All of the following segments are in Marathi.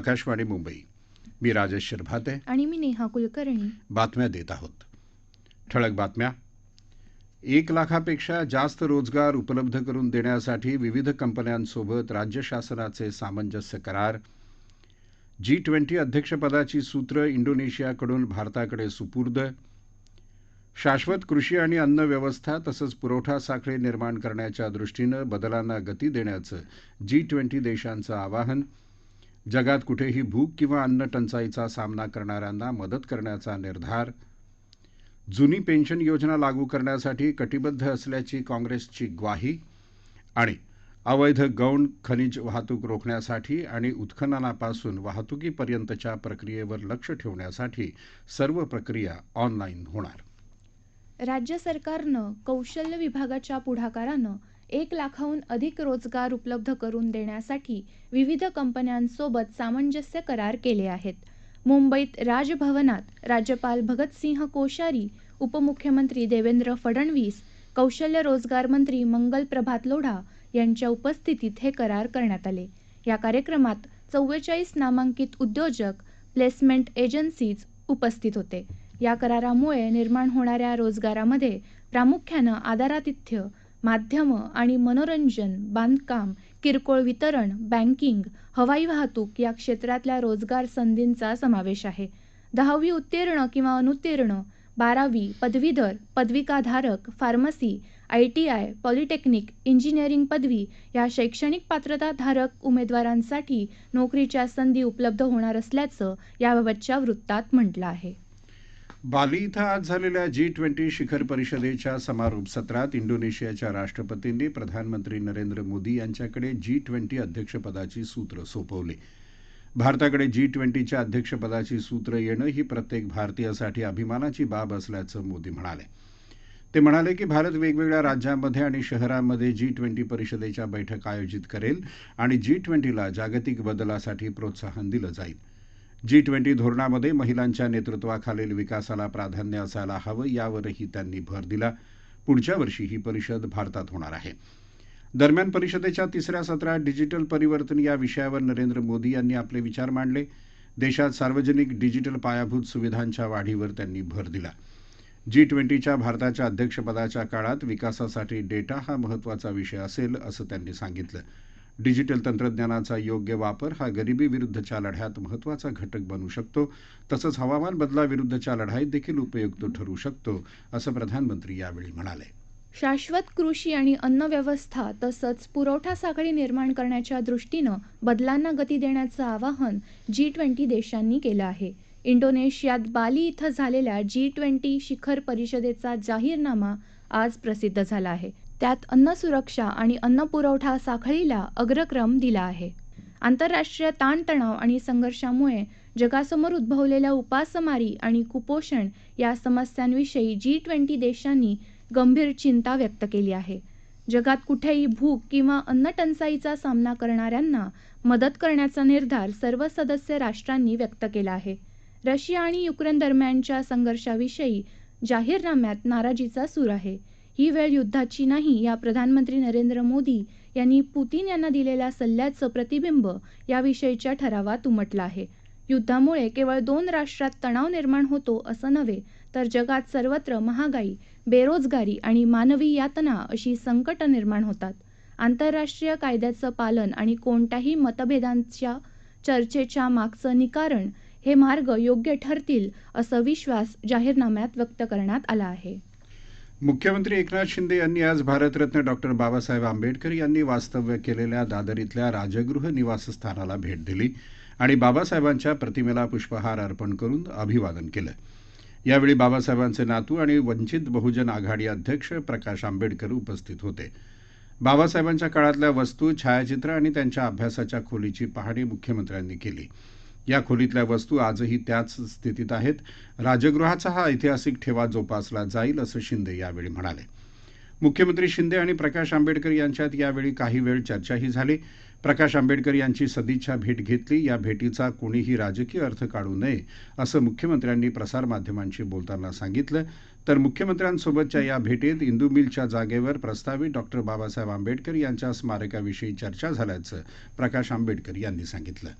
आकाशवाणी मुंबई. मी राजेश शिरभाते. आणि मी नेहा कुलकर्णी. बातम्या देत आहोत. ठळक बातम्या. एक लाखापेक्षा जास्त रोजगार उपलब्ध करून देण्यासाठी विविध कंपन्यांसोबत राज्य शासनाचे सामंजस्य करार. जी ट्वेंटी अध्यक्षपदाची सूत्र इंडोनेशियाकडून भारताकडे सुपूर्द. शाश्वत कृषी आणि अन्न व्यवस्था तसंच पुरवठा साखळी निर्माण करण्याच्या दृष्टीनं बदलांना गती देण्याचं जी ट्वेंटी देशांचं आवाहन. जगात कुठेही भूक किंवा अन्न टंचाईचा सामना करणाऱ्यांना मदत करण्याचा निर्धार जुनी पेन्शन योजना लागू करण्यासाठी कटिबद्ध असल्याची काँग्रेसची ग्वाही आणि अवैध गौण खनिज वाहतूक रोखण्यासाठी आणि उत्खननापासून वाहतुकीपर्यंतच्या प्रक्रियेवर लक्ष ठेवण्यासाठी सर्व प्रक्रिया ऑनलाईन होणार. राज्य सरकारनं कौशल्य विभागाच्या पुढाकारानं एक लाखाहून अधिक रोजगार उपलब्ध करून देण्यासाठी विविध कंपन्यांसोबत सामंजस्य करार केले आहेत. मुंबईत राजभवनात राज्यपाल भगतसिंह कोश्यारी उपमुख्यमंत्री देवेंद्र फडणवीस कौशल्य रोजगार मंत्री मंगल प्रभात लोढा यांच्या उपस्थितीत हे करार करण्यात आले. या कार्यक्रमात चव्वेचाळीस नामांकित उद्योजक प्लेसमेंट एजन्सीज उपस्थित होते. या करारामुळे निर्माण होणाऱ्या रोजगारामध्ये प्रामुख्यानं आदरातिथ्य माध्यमं आणि मनोरंजन बांधकाम किरकोळ वितरण बँकिंग हवाई वाहतूक या क्षेत्रातल्या रोजगार संधींचा समावेश आहे. दहावी उत्तीर्ण किंवा अनुत्तीर्ण बारावी पदवीधर पदविकाधारक pharmacy I T I polytechnic engineering पदवी या शैक्षणिक पात्रताधारक उमेदवारांसाठी नोकरीच्या संधी उपलब्ध होणार असल्याचं याबाबतच्या वृत्तात म्हटलं आहे. बाली इथं आज झालेल्या जी ट्वेंटी शिखर परिषदेच्या समारोप सत्रात इंडोनेशियाच्या राष्ट्रपतींनी प्रधानमंत्री नरेंद्र मोदी यांच्याकडे जी ट्वेंटी अध्यक्षपदाची सूत्र सोपवली. भारताकडे जी ट्वेंटीच्या अध्यक्षपदाची सूत्र येणं ही प्रत्येक भारतीयासाठी अभिमानाची बाब असल्याचं मोदी म्हणाले. ते म्हणाले की भारत वेगवेगळ्या राज्यांमध्ये आणि शहरांमध्ये जी ट्वेंटी परिषदेच्या बैठक आयोजित करेल आणि जी ट्वेंटीला जागतिक बदलासाठी प्रोत्साहन दिलं जाईल. जी ट्वेंटी धोरणामध्ये महिलांच्या नेतृत्वाखालील विकासाला प्राधान्य असायला हवं यावरही त्यांनी भर दिला. पुढच्या वर्षी ही परिषद भारतात होणार आहे. दरम्यान परिषदेच्या तिसऱ्या सत्रात डिजिटल परिवर्तन या विषयावर नरेंद्र मोदी यांनी आपले विचार मांडले. देशात सार्वजनिक डिजिटल पायाभूत सुविधांच्या वाढीवर त्यांनी भर दिला. जी ट्वेंटीच्या भारताच्या अध्यक्षपदाच्या काळात विकासासाठी डेटा हा महत्त्वाचा विषय असेल असं त्यांनी सांगितलं. डिजिटल तंत्रज्ञानाचा योग्य वापर हा गरिबी विरुद्धच्या लढ्यात महत्त्वाचा घटक बनू शकतो. तसंच हवामान बदलाविरुद्धच्या लढाईत देखील उपयुक्त ठरू शकतो असं प्रधानमंत्री यावेळी म्हणाले. शाश्वत कृषी आणि अन्नव्यवस्था तसंच पुरवठा साखळी निर्माण करण्याच्या दृष्टीनं बदलांना गती देण्याचं आवाहन जी ट्वेंटी देशांनी केलं आहे. इंडोनेशियात बाली इथं झालेल्या जी ट्वेंटी शिखर परिषदेचा जाहीरनामा आज प्रसिद्ध झाला आहे. त्यात अन्न सुरक्षा आणि अन्न पुरवठा साखळीला अग्रक्रम दिला आहे. आंतरराष्ट्रीय ताणतणाव आणि संघर्षामुळे जगासमोर उद्भवलेल्या उपासमारी आणि कुपोषण या समस्यांविषयी जी ट्वेंटी देशांनी गंभीर चिंता व्यक्त केली आहे. जगात कुठेही भूक किंवा अन्न टंचाईचा सामना करणाऱ्यांना मदत करण्याचा निर्धार सर्व सदस्य राष्ट्रांनी व्यक्त केला आहे. रशिया आणि युक्रेन दरम्यानच्या संघर्षाविषयी जाहीरनाम्यात नाराजीचा सूर आहे. ही वेळ युद्धाची नाही या प्रधानमंत्री नरेंद्र मोदी यांनी पुतीन यांना दिलेल्या सल्ल्याचं प्रतिबिंब याविषयीच्या ठरावात उमटलं आहे. युद्धामुळे केवळ दोन राष्ट्रात तणाव निर्माण होतो असं नव्हे तर जगात सर्वत्र महागाई बेरोजगारी आणि मानवी यातना अशी संकट निर्माण होतात. आंतरराष्ट्रीय कायद्याचं पालन आणि कोणत्याही मतभेदांच्या चर्चेच्या मागचं निकारण हे मार्ग योग्य ठरतील असं विश्वास जाहीरनाम्यात व्यक्त करण्यात आला आहे. मुख्यमंत्री एकनाथ शिंदे यांनी आज भारतरत्न डॉक्टर बाबासाहेब आंबेडकर यांनी वास्तव्य केलेल्या दादर इथल्या राजगृह निवासस्थानाला भेट दिली आणि बाबासाहेबांच्या प्रतिमेला पुष्पहार अर्पण करून अभिवादन केलं. यावेळी बाबासाहेबांचे नातू आणि वंचित बहुजन आघाडी अध्यक्ष प्रकाश आंबेडकर उपस्थित होते. बाबासाहेबांच्या काळातल्या वस्तू छायाचित्र आणि त्यांच्या अभ्यासाच्या खोलीची पाहणी मुख्यमंत्र्यांनी केली. या खोलीतल्या वस्तू आजही त्याच स्थितीत आहेत. राजगृहाचा हा ऐतिहासिक ठेवा जोपासला जाईल असं शिंदे यावेळी म्हणाले. मुख्यमंत्री शिंदे आणि प्रकाश आंबेडकर यांच्यात यावेळी काही वेळ चर्चाही झाली. प्रकाश आंबेडकर यांची सदिच्छा भेट घेतली. या भेटीचा कोणीही राजकीय अर्थ काढू नये असं मुख्यमंत्र्यांनी प्रसारमाध्यमांशी बोलताना सांगितलं. तर मुख्यमंत्र्यांसोबतच्या या भेटीत इंदू मिलच्या जागेवर प्रस्तावित डॉक्टर बाबासाहेब आंबेडकर यांच्या स्मारकाविषयी चर्चा झाल्याचं प्रकाश आंबेडकर यांनी सांगितलं.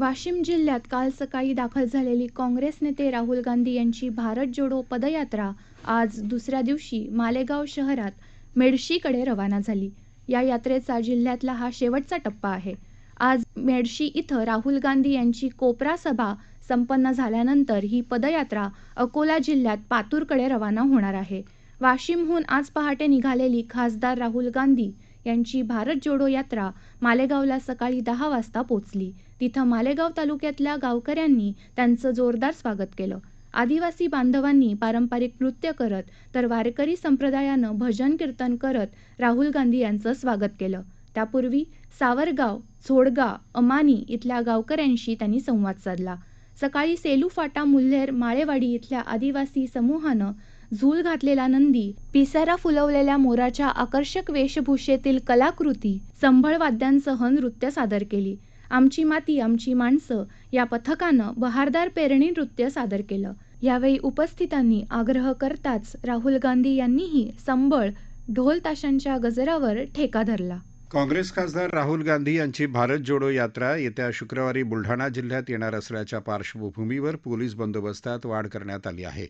वाशिम जिल्ह्यात काल सकाळी दाखल झालेली काँग्रेस नेते राहुल गांधी यांची भारत जोडो पदयात्रा आज दुसऱ्या दिवशी मालेगाव शहरात मेडशीकडे रवाना झाली. या यात्रेचा जिल्ह्यातला हा शेवटचा टप्पा आहे. आज मेडशी इथं राहुल गांधी यांची कोपरा सभा संपन्न झाल्यानंतर ही पदयात्रा अकोला जिल्ह्यात पातूरकडे रवाना होणार आहे. वाशिमहून आज पहाटे निघालेली खासदार राहुल गांधी यांची भारत जोडो यात्रा मालेगावला सकाळी दहा वाजता पोचली. तिथं मालेगाव तालुक्यातल्या गावकऱ्यांनी त्यांचं जोरदार स्वागत केलं. आदिवासी बांधवांनी पारंपरिक नृत्य करत तर वारकरी संप्रदायानं भजन कीर्तन करत राहुल गांधी यांचं स्वागत केलं. त्यापूर्वी सावरगाव झोडगा अमानी इथल्या गावकऱ्यांशी त्यांनी संवाद साधला. सकाळी सेलू फाटा मुल्हेर माळेवाडी इथल्या आदिवासी समूहानं झूल घातलेला नंदी पिसारा फुलवलेल्या मोराच्या आकर्षक वेशभूषेतील कलाकृती संभळ वाद्यांसह नृत्य सादर केली. आमची माती आमची माणसं या पथकानं बहारदार पेरणी नृत्य सादर केलं. यावेळी उपस्थितांनी आग्रह करताच राहुल गांधी यांनीही संबळ ढोल ताशांच्या गजरावर ठेका धरला. काँग्रेस खासदार राहुल गांधी यांची भारत जोडो यात्रा येत्या शुक्रवारी बुलढाणा जिल्ह्यात येणार असल्याच्या पार्श्वभूमीवर पोलीस बंदोबस्तात वाढ करण्यात आली आहे.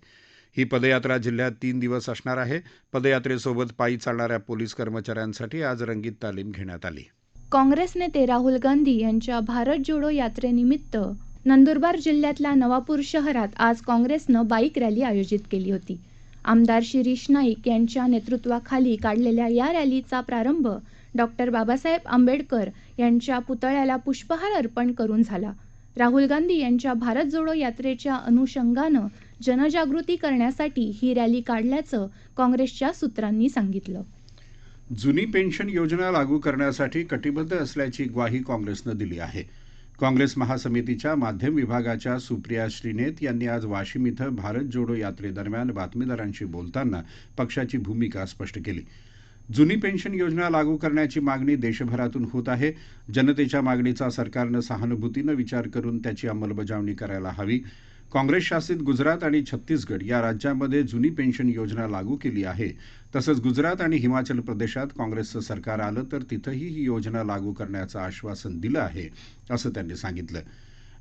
ही पदयात्रा जिल्ह्यात तीन दिवस असणार आहे. पदयात्रेसोबत पायी चालणाऱ्या पोलीस कर्मचाऱ्यांसाठी आज रंगीत तालीम घेण्यात आली. काँग्रेस नेते राहुल गांधी यांच्या भारत जोडो यात्रेनिमित्त नंदुरबार जिल्ह्यातल्या नवापूर शहरात आज काँग्रेसनं बाईक रॅली आयोजित केली होती. आमदार शिरीष नाईक यांच्या नेतृत्वाखाली काढलेल्या या रॅलीचा प्रारंभ डॉक्टर बाबासाहेब आंबेडकर यांच्या पुतळ्याला पुष्पहार अर्पण करून झाला. राहुल गांधी यांच्या भारत जोडो यात्रेच्या अनुषंगानं जनजागृती करण्यासाठी ही रॅली काढल्याचं काँग्रेसच्या सूत्रांनी सांगितलं. जुनी पेन्शन योजना लागू करण्यासाठी कटिबद्ध असल्याची ग्वाही काँग्रेसनं दिली आहे. काँग्रेस महासमितीच्या माध्यम विभागाच्या सुप्रिया श्रीनेत यांनी आज वाशिम इथं भारत जोडो यात्रेदरम्यान बातमीदारांशी बोलताना पक्षाची भूमिका स्पष्ट केली. जुनी पेन्शन योजना लागू करण्याची मागणी देशभरातून होत आहे. जनतेच्या मागणीचा सरकारनं सहानुभूतीनं विचार करून त्याची अंमलबजावणी करायला हवी. काँग्रेस शासित गुजरात आणि छत्तीसगड या राज्यांमध्ये जुनी पेन्शन योजना लागू केली आहे. तसंच गुजरात आणि हिमाचल प्रदेशात काँग्रेसचं सरकार आलं तर तिथंही ही योजना लागू करण्याचं आश्वासन दिलं आहे असं त्यांनी सांगितलं.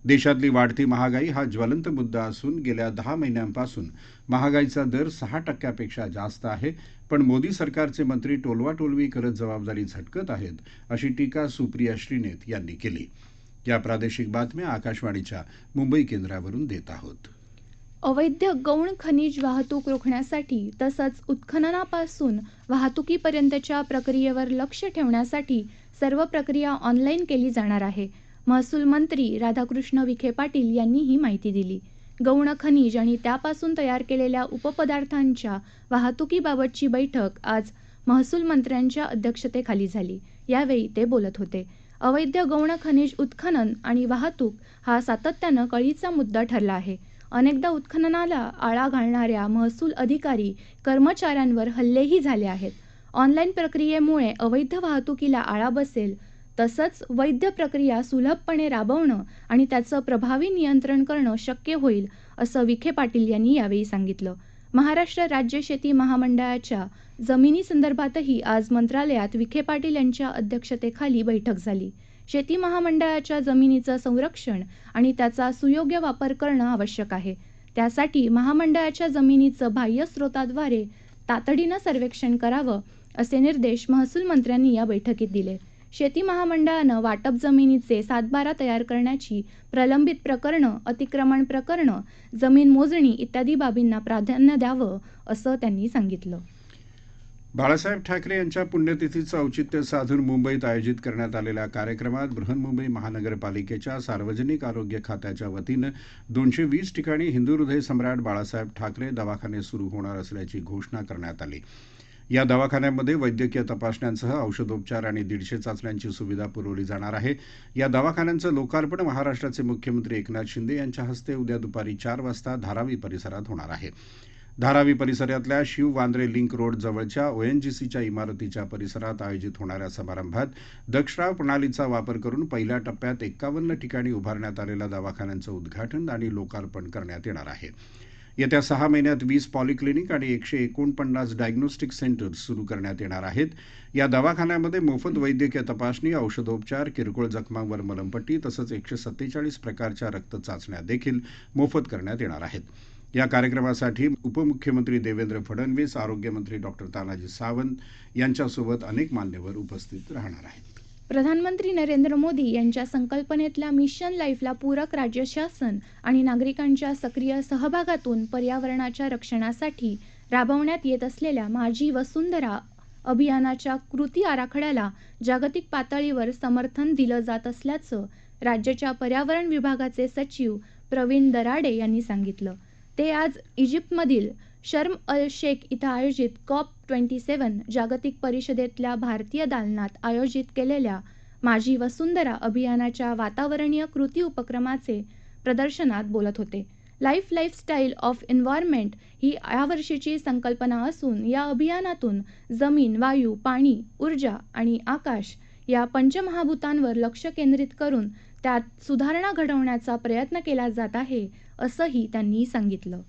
देशातली वाढती महागाई हा ज्वलंत मुद्दा असून गेल्या दहा महिन्यांपासून महागाईचा दर सहा टक्क्यापेक्षा जास्त आहे पण मोदी सरकारचे मंत्री टोलवाटोलवी करत जबाबदारी झटकत आहेत अशी टीका सुप्रिया श्रीनेत यांनी केली. या प्रादेशिक बातम्या आकाशवाणीच्या मुंबई केंद्रावरून देत आहोत. अवैध गौण खनिज वाहतूक रोखण्यासाठी तसंच उत्खननापासून वाहतुकीपर्यंतच्या प्रक्रियेवर लक्ष ठेवण्यासाठी सर्व प्रक्रिया ऑनलाईन केली जाणार आहे. महसूल मंत्री राधाकृष्ण विखे पाटील यांनी ही माहिती दिली. गौण खनिज आणि त्यापासून तयार केलेल्या उपपदार्थांच्या वाहतुकीबाबतची बैठक आज महसूल मंत्र्यांच्या अध्यक्षतेखाली झाली. यावेळी ते बोलत होते. अवैध गौण खनिज उत्खनन आणि वाहतूक हा सातत्यानं कळीचा मुद्दा ठरला आहे. अनेकदा उत्खननाला आळा घालणाऱ्या महसूल अधिकारी कर्मचाऱ्यांवर हल्लेही झाले आहेत. ऑनलाईन प्रक्रियेमुळे अवैध वाहतुकीला आळा बसेल तसंच वैध प्रक्रिया सुलभपणे राबवणं आणि त्याचं प्रभावी नियंत्रण करणं शक्य होईल असं विखे पाटील यांनी यावेळी सांगितलं. महाराष्ट्र राज्य शेती महामंडळाच्या जमिनी संदर्भातही आज मंत्रालयात विखे पाटील यांच्या अध्यक्षतेखाली बैठक झाली. शेती महामंडळाच्या जमिनीचं संरक्षण आणि त्याचा सुयोग्य वापर करणं आवश्यक आहे. त्यासाठी महामंडळाच्या जमिनीचं बाह्य स्रोताद्वारे तातडीनं सर्वेक्षण करावं असे निर्देश महसूल मंत्र्यांनी या बैठकीत दिले. शेती महामंडळानं वाटप जमिनीचे सातबारा तयार करण्याची प्रलंबित प्रकरणं अतिक्रमण प्रकरणं जमीन मोजणी इत्यादी बाबींना प्राधान्य द्यावं असं त्यांनी सांगितलं. बाळासाहेब ठाकरे यांच्या पुण्यतिथीचं औचित्य साधून मुंबईत आयोजित करण्यात आलेल्या कार्यक्रमात बृहन्मुंबई महानगरपालिकेच्या सार्वजनिक आरोग्य खात्याच्या वतीनं दोनशे वीस ठिकाणी हिंदू हृदय सम्राट बाळासाहेब ठाकरे दवाखाने सुरू होणार असल्याची घोषणा करण्यात आली. या दवाखान्यांमध्ये वैद्यकीय तपासण्यांसह औषधोपचार आणि दीडशे चाचण्यांची सुविधा पुरवली जाणार आहे. या दवाखान्यांचं लोकार्पण महाराष्ट्राचे मुख्यमंत्री एकनाथ शिंदे यांच्या हस्ते उद्या दुपारी चार वाजता धारावी परिसरात होणार आहे. धारावी परिसरातल्या शिव वांद्रे लिंक रोड जवळच्या ओएनजीसीच्या इमारतीच्या परिसरात आयोजित होणाऱ्या समारंभात दक्षराव प्रणालीचा वापर करून पहिल्या टप्प्यात एक्कावन्न ठिकाणी उभारण्यात आलेल्या दवाखान्यांचं उद्घाटन आणि लोकार्पण करण्यात येणार आहे. येत्या सहा महिन्यात वीस पॉलिक्लिनिक आणि एकशे एकोणपन्नास डायग्नोस्टिक सेंटर्स सुरू करण्यात येणार आहेत. या दवाखान्यामध्ये मोफत वैद्यकीय तपासणी औषधोपचार किरकोळ जखमांवर मलमपट्टी तसंच एकशे सत्तेचाळीस प्रकारच्या रक्त चाचण्या देखील मोफत करण्यात येणार आहेत. या कार्यक्रमासाठी उपमुख्यमंत्री देवेंद्र फडणवीस आरोग्यमंत्री डॉक्टर तानाजी सावंत यांच्यासोबत अनेक मान्यवर उपस्थित राहणार आहेत. प्रधानमंत्री नरेंद्र मोदी यांच्या संकल्पनेतल्या मिशन लाईफला पूरक राज्य शासन आणि नागरिकांच्या सक्रिय सहभागातून पर्यावरणाच्या रक्षणासाठी राबवण्यात येत असलेल्या माझी वसुंधरा अभियानाच्या कृती आराखड्याला जागतिक पातळीवर समर्थन दिलं जात असल्याचं राज्याच्या पर्यावरण विभागाचे सचिव प्रवीण दराडे यांनी सांगितलं. ते आज इजिप्तमधील शर्म अल शेख इथं आयोजित कॉप ट्वेंटी सेवन जागतिक परिषदेतल्या भारतीय दालनात आयोजित केलेल्या माझी वसुंधरा अभियानाच्या वातावरणीय कृती उपक्रमाचे प्रदर्शनात बोलत होते. लाईफ लाईफस्टाईल ऑफ एन्व्हायरमेंट ही यावर्षीची संकल्पना असून या अभियानातून जमीन वायू पाणी ऊर्जा आणि आकाश या पंचमहाभूतांवर लक्ष केंद्रित करून त्यात सुधारणा घडवण्याचा प्रयत्न केला जात आहे असंही त्यांनी सांगितलं.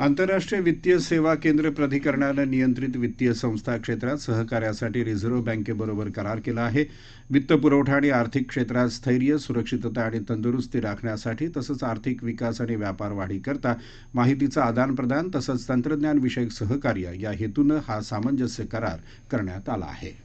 आंतरराष्ट्रीय वित्तीय सेवा केंद्र प्राधिकरणानं नियंत्रित वित्तीय संस्था क्षेत्रात सहकार्यासाठी रिझर्व्ह बँकेबरोबर करार केला आहे. वित्तपुरवठा आणि आर्थिक क्षेत्रात स्थैर्य सुरक्षितता आणि तंदुरुस्ती राखण्यासाठी तसंच आर्थिक विकास आणि व्यापार वाढीकरता माहितीचं आदानप्रदान तसंच तंत्रज्ञानविषयक सहकार्य या हेतूनं हा सामंजस्य करार करण्यात आला आहे.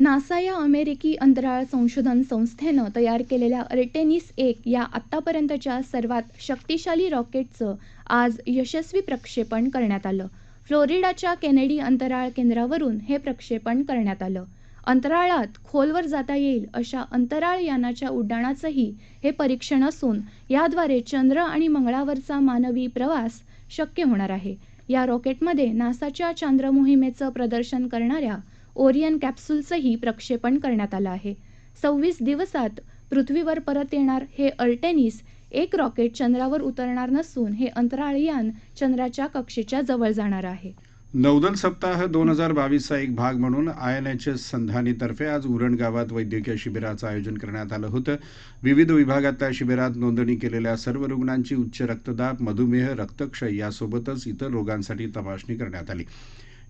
नासा या अमेरिकी अंतराळ संशोधन संस्थेनं तयार केलेल्या अर्टेनिस एक या आत्तापर्यंतच्या सर्वात शक्तिशाली रॉकेटचं आज यशस्वी प्रक्षेपण करण्यात आलं. फ्लोरिडाच्या केनेडी अंतराळ केंद्रावरून हे प्रक्षेपण करण्यात आलं. अंतराळात खोलवर जाता येईल अशा अंतराळ यानाच्या उड्डाणाचंही हे परीक्षण असून याद्वारे चंद्र आणि मंगळावरचा मानवी प्रवास शक्य होणार आहे. या रॉकेटमध्ये नासाच्या चांद्र मोहिमेचं प्रदर्शन करणाऱ्या ओरियन कॅप्सूलचंही प्रक्षेपण करण्यात आलं आहे. सव्वीस दिवसात पृथ्वीवर परत येणार हे अल्टेनिस एक रॉकेट चंद्रावर उतरणार नसून हे अंतराळयान चंद्राच्या कक्षेच्या जवळ जाणार आहे. नौदल सप्ताह दोन हजार बावीसचा एक भाग म्हणून आय एन एच एस संधानीतर्फे आज उरण गावात वैद्यकीय शिबिराचं आयोजन करण्यात आलं होतं. विविध विभागातल्या शिबिरात नोंदणी केलेल्या सर्व रुग्णांची उच्च रक्तदाब मधुमेह रक्तक्षय यासोबतच इतर रोगांसाठी तपासणी करण्यात आली.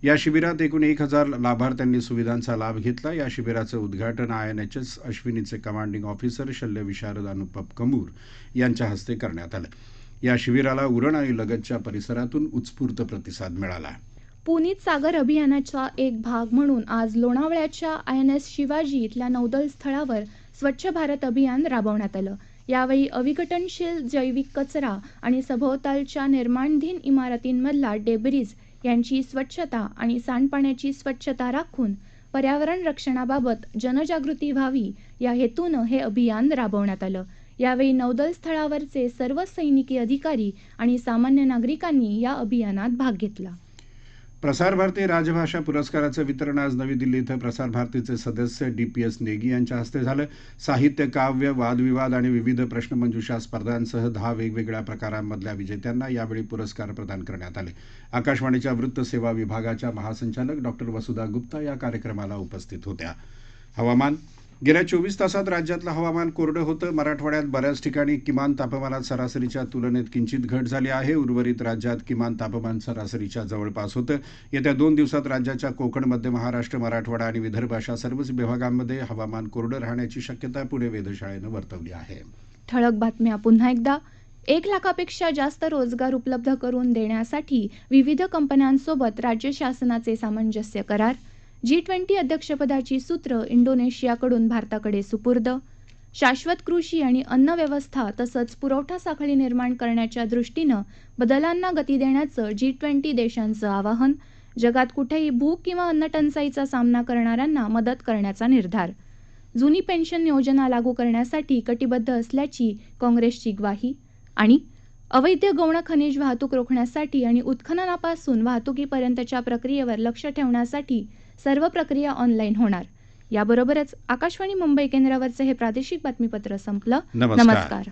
या शिबिरात एकूण एक हजार लाभार्थ्यांनी सुविधांचा लाभ घेतला. या शिबिराचं उद्घाटन आय एन एच एस अश्विनीचे कमांडिंग ऑफिसर शल्य विशारद अनुपम कमूर यांच्या हस्ते करण्यात आलं. या शिबिराला उरण आणि लगतच्या परिसरातून उत्स्फूर्त प्रतिसाद मिळाला. पुनीत सागर अभियानाचा एक भाग म्हणून आज लोणावळ्याच्या आय एन एस शिवाजी इथल्या नौदल स्थळावर स्वच्छ भारत अभियान राबवण्यात आलं. यावेळी अविघटनशील जैविक कचरा आणि सभोवतालच्या निर्माणधीन इमारतींमधला डेब्रिज यांची स्वच्छता आणि सांडपाण्याची स्वच्छता राखून पर्यावरण रक्षणाबाबत जनजागृती व्हावी या हेतूनं हे अभियान राबवण्यात आलं. यावेळी नौदल स्थळावरचे सर्व सैनिकी अधिकारी आणि सामान्य नागरिकांनी या अभियानात भाग घेतला. प्रसार भारती राजभाषा पुरस्काराचं वितरण आज नवी दिल्ली इथं प्रसार भारतीचे सदस्य डी पी एस नेगी यांच्या हस्ते झालं. साहित्य काव्य वादविवाद आणि विविध प्रश्नमंजुषा स्पर्धांसह दहा वेगवेगळ्या प्रकारांमधल्या विजेत्यांना यावेळी पुरस्कार प्रदान करण्यात आले. आकाशवाणीच्या वृत्तसेवा विभागाच्या महासंचालक डॉक्टर वसुधा गुप्ता या कार्यक्रमाला उपस्थित होत्या. हवामान गेल्या चोवीस तासात राज्यातलं हवामान कोरडं होतं. मराठवाड्यात बऱ्याच ठिकाणी किमान तापमानात सरासरीच्या तुलनेत किंचित घट झाली आहे. उर्वरित राज्यात किमान तापमान सरासरीच्या जवळपास होतं. येत्या दोन दिवसात राज्याच्या कोकण मध्य महाराष्ट्र मराठवाडा आणि विदर्भ अशा सर्वच विभागांमध्ये हवामान कोरडं राहण्याची शक्यता पुणे वेधशाळेनं वर्तवली आहे. ठळक बातम्या पुन्हा एकदा. एक लाखापेक्षा जास्त रोजगार उपलब्ध करून देण्यासाठी विविध कंपन्यांसोबत राज्य शासनाचे सामंजस्य करार जी ट्वेंटी अध्यक्षपदाची सूत्र इंडोनेशियाकडून भारताकडे सुपूर्द. शाश्वत कृषी आणि अन्न व्यवस्था तसंच पुरवठा साखळी निर्माण करण्याच्या दृष्टीनं बदलांना गती देण्याचं जी ट्वेंटी देशांचं आवाहन. जगात कुठेही भूक किंवा अन्नटंचाईचा सामना करणाऱ्यांना मदत करण्याचा निर्धार. जुनी पेन्शन योजना लागू करण्यासाठी कटिबद्ध असल्याची काँग्रेसची ग्वाही. आणि अवैध गौण खनिज वाहतूक रोखण्यासाठी आणि उत्खननापासून वाहतुकीपर्यंतच्या प्रक्रियेवर लक्ष ठेवण्यासाठी सर्व प्रक्रिया ऑनलाईन होणार. याबरोबरच आकाशवाणी मुंबई केंद्रावरचं हे प्रादेशिक बातमीपत्र संपलं. नमस्कार. नमस्कार.